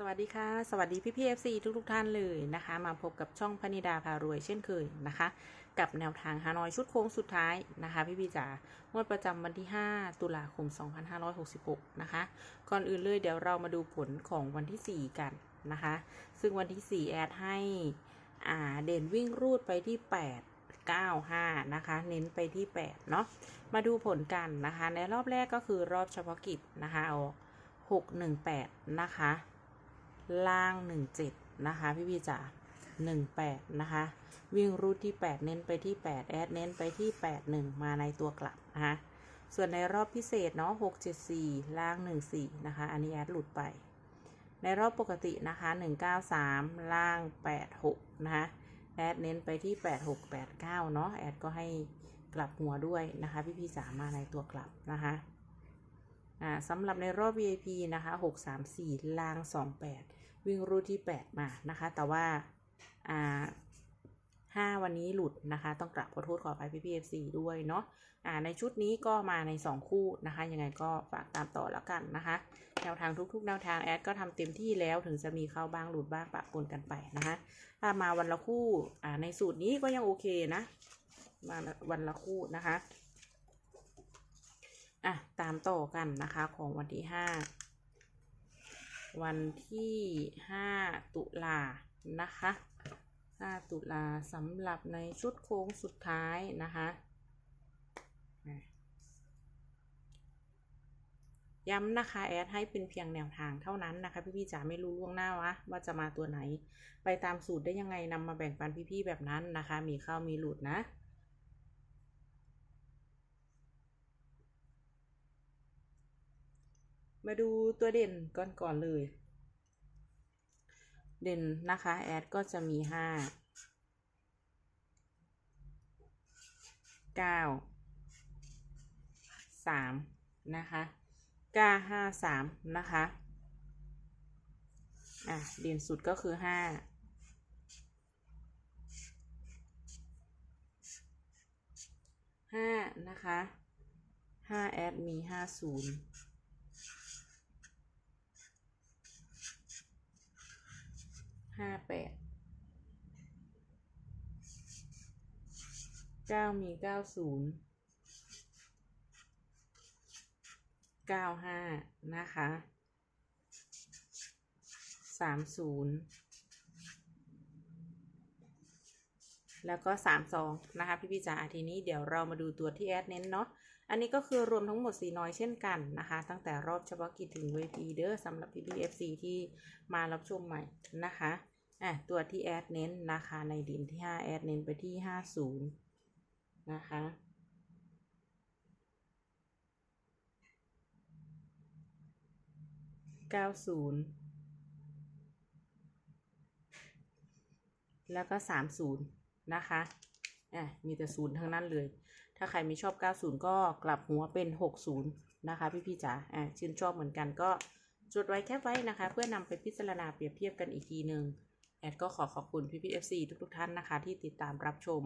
สวัสดีค่ะ สวัสดีพี่พีเอฟซีทุกทุกท่านเลยนะคะ มาพบกับช่องพนิดาพารวยเช่นเคยนะคะ กับแนวทางฮานอยชุดโค้งสุดท้ายนะคะ พี่พีจ๋างวดประจำวันที่ 5 ตุลาคม 2566 นะคะ ก่อนอื่นเลยเดี๋ยวเรามาดูผลของวันที่ 4 กันนะคะ ซึ่งวันที่ 4 แอดให้อ่าเด่นวิ่งรูดไปที่ 8 9 5 นะคะ เน้นไปที่ 8 เนาะมาดูผลกันนะคะ ในรอบแรกก็คือรอบเฉพาะกิจนะคะเอา618 นะคะ ล่าง 17 นะคะ พี่พี่จ๋า18 นะคะ วิ่งรูทที่ 8 เน้นไปที่ 8 แอด เน้นไปที่ 81 มาในตัวกลับนะคะส่วนในรอบพิเศษเนาะ674 ล่าง 14 นะคะ อันนี้แอดหลุดไป ในรอบปกตินะคะ 193 ล่าง 86 นะคะ แอดเน้นไปที่ 86 89 เนาะแอดก็ให้กลับหัวด้วยนะคะ พี่พี่จ๋ามาในตัวกลับนะคะอ่าสำหรับในรอบ VIP นะคะ 634 ล่าง 28 วิ่งรูทที่ 8 มานะคะ แต่ว่าอ่า5วันนี้หลุดนะคะ ต้องกราบขอโทษขออภัยพี่พีเอฟซีด้วยเนาะอ่าในชุดนี้ก็มาใน 2 คู่นะคะ ยังไงก็ฝากตามต่อแล้วกันนะคะ แนวทางทุกๆ แนวทางแอดก็ทำเต็มที่แล้วถึงจะมีเข้าบ้างหลุดบ้างปะปนกันไปนะคะ ถ้ามาวันละคู่อ่าในสูตรนี้ก็ยังโอเคนะมาวันละคู่นะคะอะตามต่อกันนะคะของวันที่ห้า วันที่ห้าตุลานะคะห้าตุลาสำหรับในชุดโค้งสุดท้ายนะคะอะย้ำนะคะแอดให้เป็นเพียงแนวทางเท่านั้นนะคะ พี่ๆจ๋าไม่รู้ล่วงหน้าวะว่าจะมาตัวไหน ไปตามสูตรได้ยังไงนำมาแบ่งปันพี่ๆแบบนั้นนะคะ มีเข้ามีหลุดนะ มาดูตัวเด่นก่อนก่อนเลย เด่นนะคะแอดก็จะมีห้าเก้าสามนะคะเก้าห้าสามนะคะอะเด่นสุดก็คือห้าห้านะคะห้าแอดมีห้าศูนย์ ห้าแปด เก้ามีเก้าศูนย์เก้าห้านะคะสามศูนย์แล้วก็สามสองนะคะพี่พี่จ๋าอาทีนี้เดี๋ยวเรามาดูตัวที่แอดเน้นเนาะอันนี้ก็คือรวมทั้งหมดสีน้อยเช่นกันนะคะ ตั้งแต่รอบเฉพาะกิจถึงเวทีเด้อสำหรับพี่พีเอฟซีที่มารับชมใหม่นะคะอะตัวที่แอดเน้นนะคะในดินที่ 5 แอดเน้นไปที่ 50 นะคะ90แล้วก็30นะคะอะมีแต่ศูนย์ทั้งนั้นเลย ถ้าใครไม่ชอบ 90 ก็กลับหัวเป็น 60 นะคะ พี่พี่ๆจ๋าอะชื่นชอบเหมือนกันก็จดไว้แคปไว้นะคะ เพื่อนำไปพิจารณาเปรียบเทียบกันอีกทีหนึ่ง แอดก็ขอขอบคุณพี่พีเอฟซีทุกๆท่านนะคะ ที่ติดตามรับชม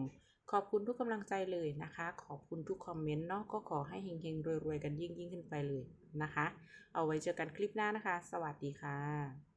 ขอบคุณทุกกำลังใจเลยนะคะ ขอบคุณทุกคอมเมนต์เนาะก็ขอให้เฮงๆรวยๆกันยิ่งๆขึ้นไปเลยนะคะ เอาไว้เจอกันคลิปหน้านะคะ สวัสดีค่ะ